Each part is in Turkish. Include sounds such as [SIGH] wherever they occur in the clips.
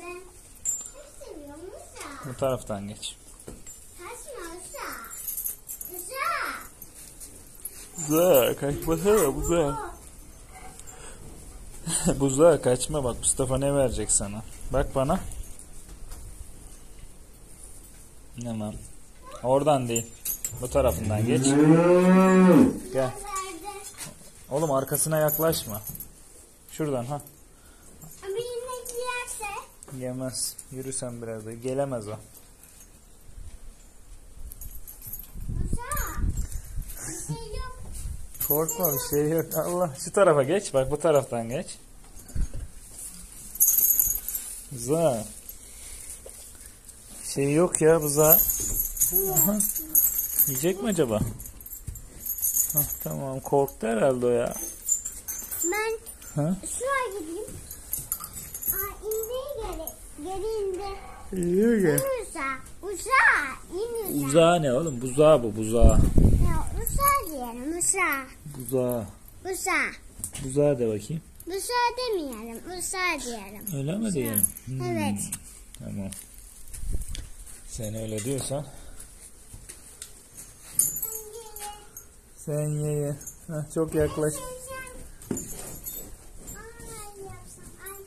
ben çok seviyorum Musa. Bu taraftan geç. Kaçma Musa. Musa. Buzağa kaçmasana [LAUGHS] kaçma bak Mustafa ne verecek sana. Bak bana. Tamam. Oradan değil. Bu tarafından geç. Gel. Oğlum arkasına yaklaşma. Şuradan ha. Yemez. Yürü sen biraz da. Gelemez o. Korkma bir şey yok. Allah şu tarafa geç. Bak bu taraftan geç. Buza. Şey yok ya buza. Aha. Yiyecek mi acaba? Hah, tamam korktu herhalde o ya. Ben Ha? şuraya gideyim. Aa indi Musa. Musa. İn Musa. Buzağı ne oğlum? Buzağı bu buzağı. Ya, Musa diyelim Musa. Buzağı. Musa. Buzağı de bakayım. Musa demeyelim. Musa diyelim. Öyle mi diyelim? Hmm, Evet. Tamam. Sen öyle diyorsan. Sen ye ye. Heh, çok yaklaş. Ay yapsam. Ay.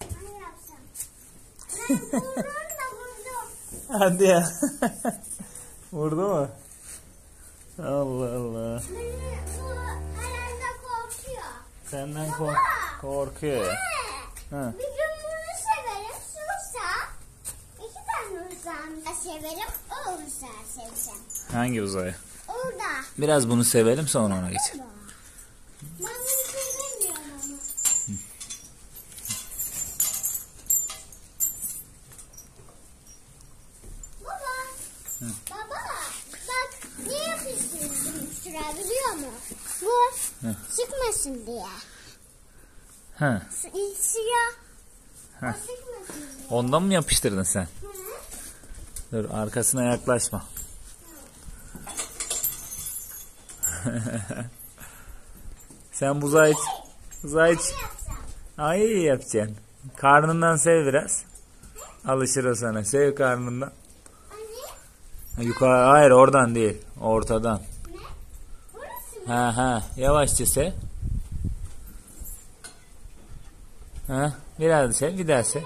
Ay yapsam. Ben vurdum da vurdum. Hadi ya. [LAUGHS] Vurdu mu? Allah Allah. Senden kork korkuyor. Ha. Bir gün bunu severim. Musa. İki tane Musa'mı severim. O Musa seveceğim. Hangi uzaya? Orada. Biraz bunu sevelim sonra ona geçelim. Baba. Bak ne yapıştırdım şuraya biliyor musun? Bu Hı. çıkmasın diye. Su- Siyah. O Heh. diye. Ondan mı yapıştırdın sen? Dur arkasına yaklaşma. [LAUGHS] sen. Buzağı iç. Ne yapsam? Ay yapacaksın. Karnından sev biraz. Alışır o sana. Sev karnından. Yukarı hayır oradan değil. Ortadan. Ha ha yavaşça sev. Ha biraz sev bir daha sev.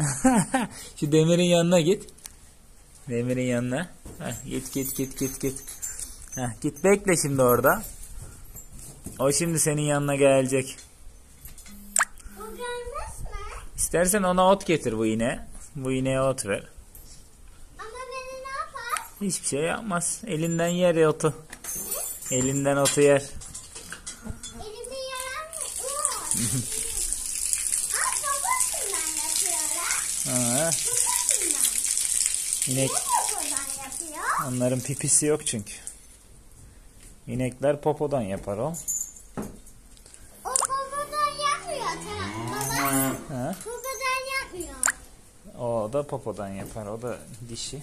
[LAUGHS] Şu demirin yanına git. Demirin yanına. Heh, git git git git git. Heh, git bekle şimdi orada. O şimdi senin yanına gelecek. Bu gelmez mi? İstersen ona ot getir bu iğne. Bu iğneye ot ver. Ama beni ne yapar? Hiçbir şey yapmaz. Elinden yer ya otu. Elinden otu yer. Babasından yapıyorlar. Ha, inek. Onların pipisi yok çünkü. İnekler popodan yapar o. O babadan yapmıyor tamam. Babadan yapmıyor. O da popodan yapar. O da dişi.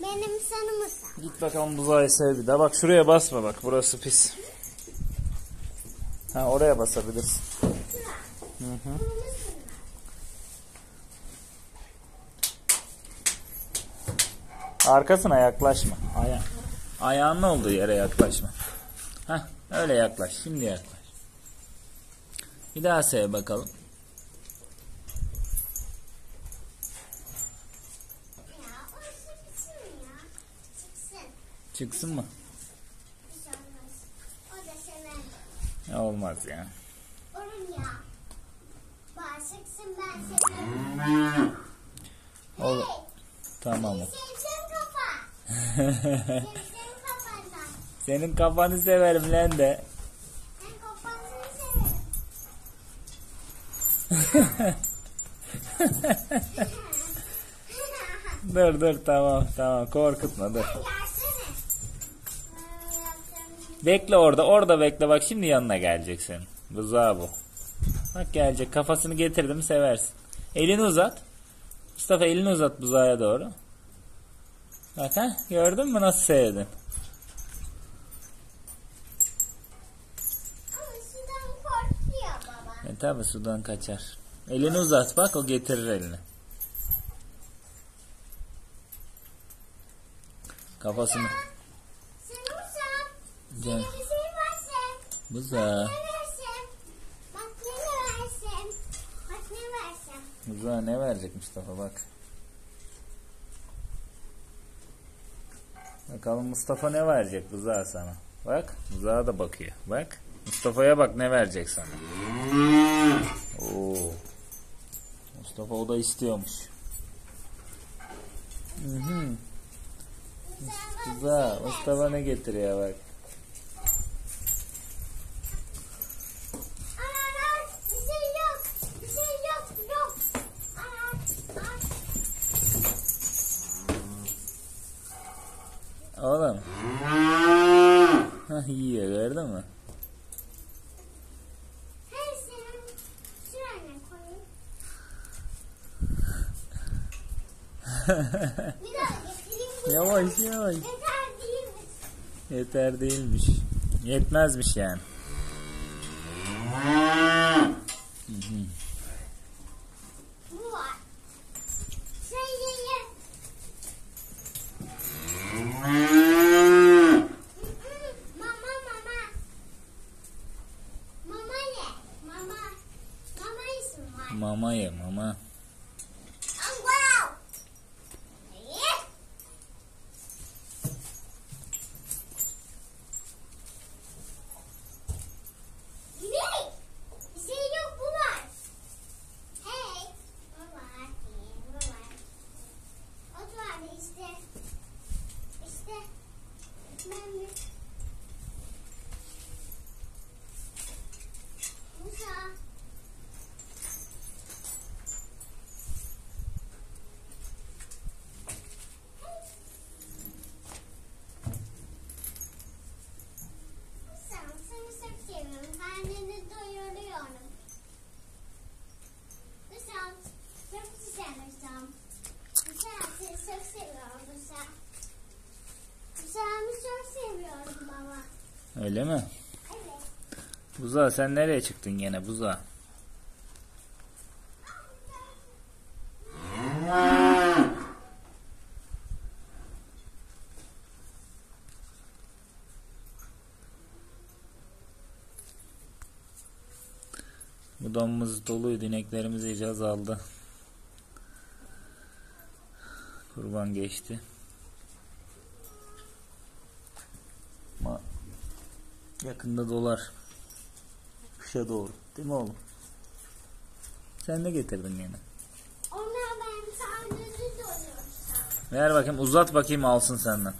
Benim seni Musa. Git bakalım buzağı sev bir daha. Bak şuraya basma bak. Burası pis. Ha oraya basabilirsin. Hı hı. Arkasına yaklaşma. Aya Ayağının olduğu yere yaklaşma. Hah öyle yaklaş. Şimdi yaklaş. Bir daha sev bakalım. Ya o çıksın ya. Çıksın. Mı? Hiç olmaz. O da sever. Olmaz ya. Onun ya. Bak çıksın ben severim. Olur. Hey. Tamam. Sevsen kafa. Sevsen kafandan. [LAUGHS] Senin kafanı severim lan de. Ben kafanı severim. [LAUGHS] Dur dur tamam tamam korkutma dur. Bekle orada. Orada bekle. Bak şimdi yanına geleceksin. Rıza bu. Bak gelecek. Kafasını getirdim seversin. Elini uzat. Mustafa elini uzat buzaya doğru. Bak ha gördün mü nasıl sevdin? E tabi sudan kaçar. Elini uzat bak o getirir elini. Kafasını ne versen? Buza ne verecek Mustafa bak. Bakalım Mustafa ne verecek Buza sana. Bak Buza da bakıyor. Bak. Mustafa'ya bak ne verecek sana. Oo. Mustafa o da istiyormuş. Hı. Buza Mustafa ne getiriyor bak. Oğlum. Hah yiyor gördün mü? [LAUGHS] Yavaş yavaş. Yeter değil mi? Yeter değilmiş. Yetmezmiş yani. Bu var. Şey ye ye. Mama mama. Mama ye. Mama. Mama isim var. Mama ye mama. Wow. Ye. Ne? Bir şey yok bu var. Hey. Bu var. Bu var. Ot vardı işte. İşte. Ben bir. Musa. Sen seni çok seviyorum. Karnını doyuruyorum. Sen çok seviyorum. Sen seni çok seviyorum. Sen. Seni çok seviyorum baba. Öyle mi? Buza sen nereye çıktın gene Buza? Bu damımız doluydu. ineklerimiz iyice azaldı. Kurban geçti. Yakında dolar. Kışa doğru. Değil mi oğlum? Sen ne getirdin yine? Onlar benim karnını doyursam. Ver bakayım uzat bakayım alsın senden.